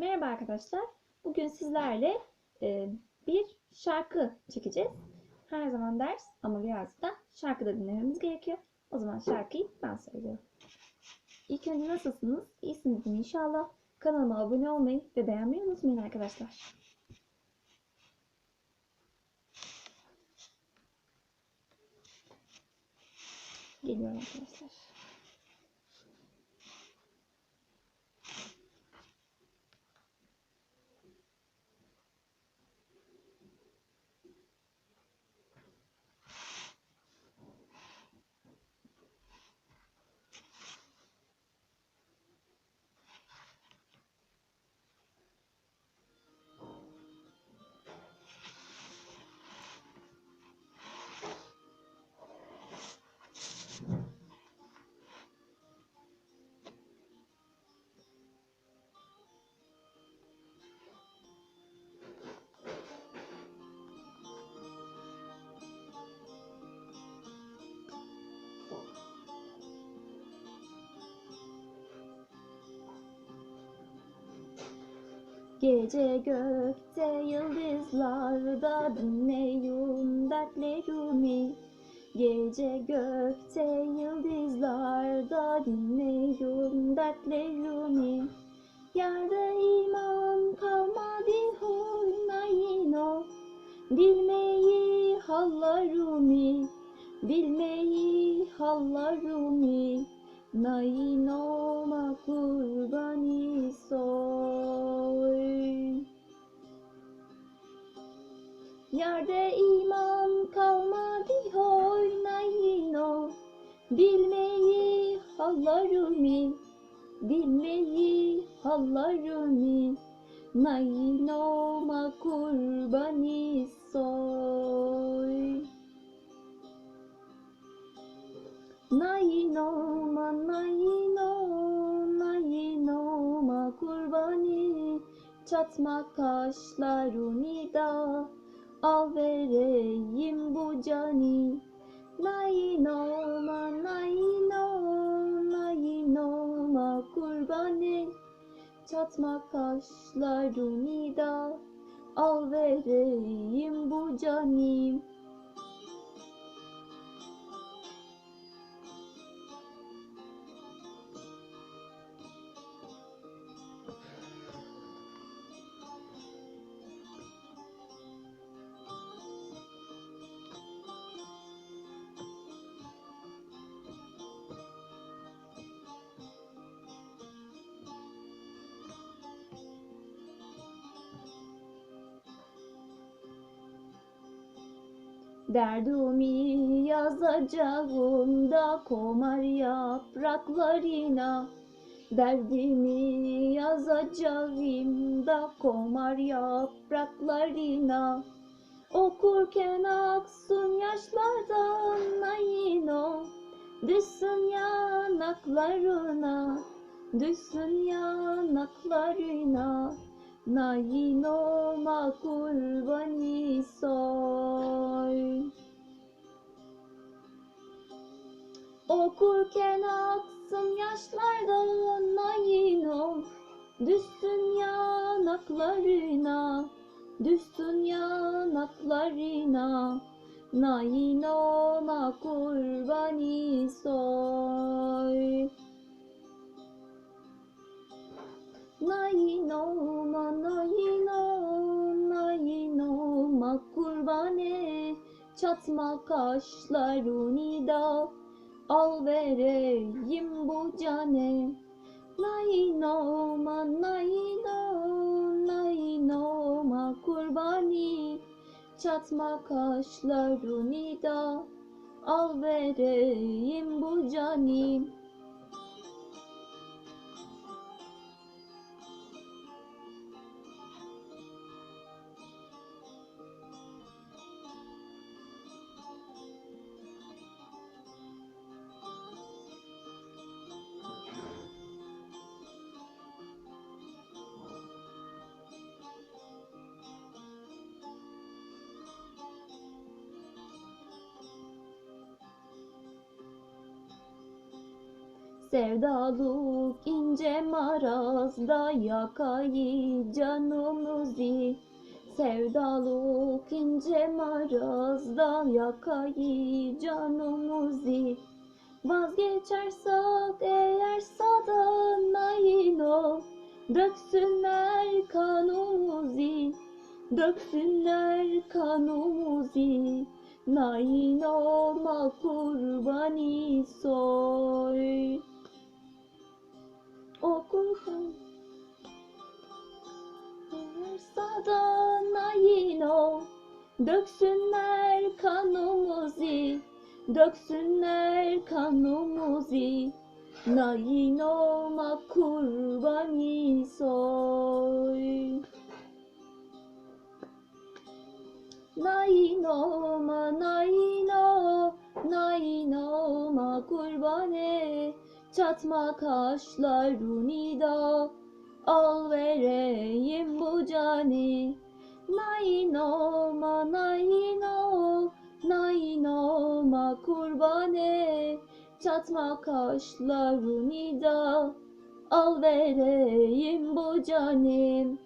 Merhaba arkadaşlar. Bugün sizlerle e, bir şarkı çekeceğiz. Her zaman ders ama birazcık da şarkı da dinlememiz gerekiyor. O zaman şarkıyı ben söylüyorum. İlk önce nasılsınız? İyisinizdir inşallah. Kanalıma abone olmayı ve beğenmeyi unutmayın arkadaşlar. Geliyorum arkadaşlar. Gece gökte yıldızlarda dinleyin dertlerimi Gece gökte yıldızlarda dinleyin dertlerimi Yerde iman kalmadı oynayın Bilmeyi hallarumi? Bilmeyi hallarumi? Nainoma Yerde iman kalmadı oynayın Bilmeyi hallarumi Bilmeyi hallarumi Nainoma kurbani soy Nayinoma, nayino, nayinoma kurbani Çatma kaşlarını da al vereyim bu cani. Nayinoma, nayino, nayinoma kurbani Çatma kaşlarını da al vereyim bu cani Derdumi yazacağım da komar yapraklarına. Derdimi yazacağım da komar yapraklarına. Okurken aksın yaşlardan ayino Düşsün yanaklarına Düşsün yanaklarına Nayinoma kurbani soy Okurken aksın yaşlardan nayinom Düşsün yanaklarına Düşsün yanaklarına. Nayinoma kurbani soy Nayinoma, nayino, nayinoma kurbane Çatma kaşlarını da al vereyim bu cane Nayinoma, nayino, nayinoma kurbani Çatma kaşlarını da al vereyim bu cani Sevdalık ince marazda yakayı canımızı Sevdalık ince marazda yakayı canımızı Vazgeçersek eğer sadan nayino Döksünler kanımızı Döksünler kanımızı Nain olma kurbani soy Döksünler kanımızı Döksünler kanımızı Nain olma kurbani soy Nain olma, nain ol, nain olma kurbane Çatma kaşlarını da al vereyim bu cani Nain olma, Çatma kaşlarını da al vereyim bu canim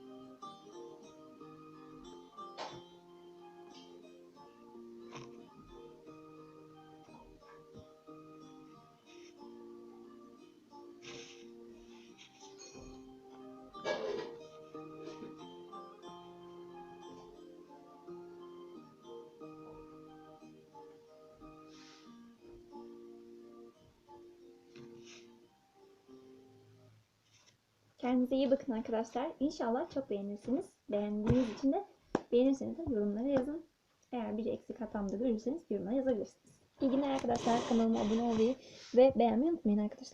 Kendinize iyi bakın arkadaşlar. İnşallah çok beğenirsiniz. Beğendiğiniz için de beğenirseniz de yorumlara yazın. Eğer bir eksik hatam da görürseniz yorumlara yazabilirsiniz. İyi günler arkadaşlar. Kanalıma abone olmayı ve beğenmeyi unutmayın arkadaşlar.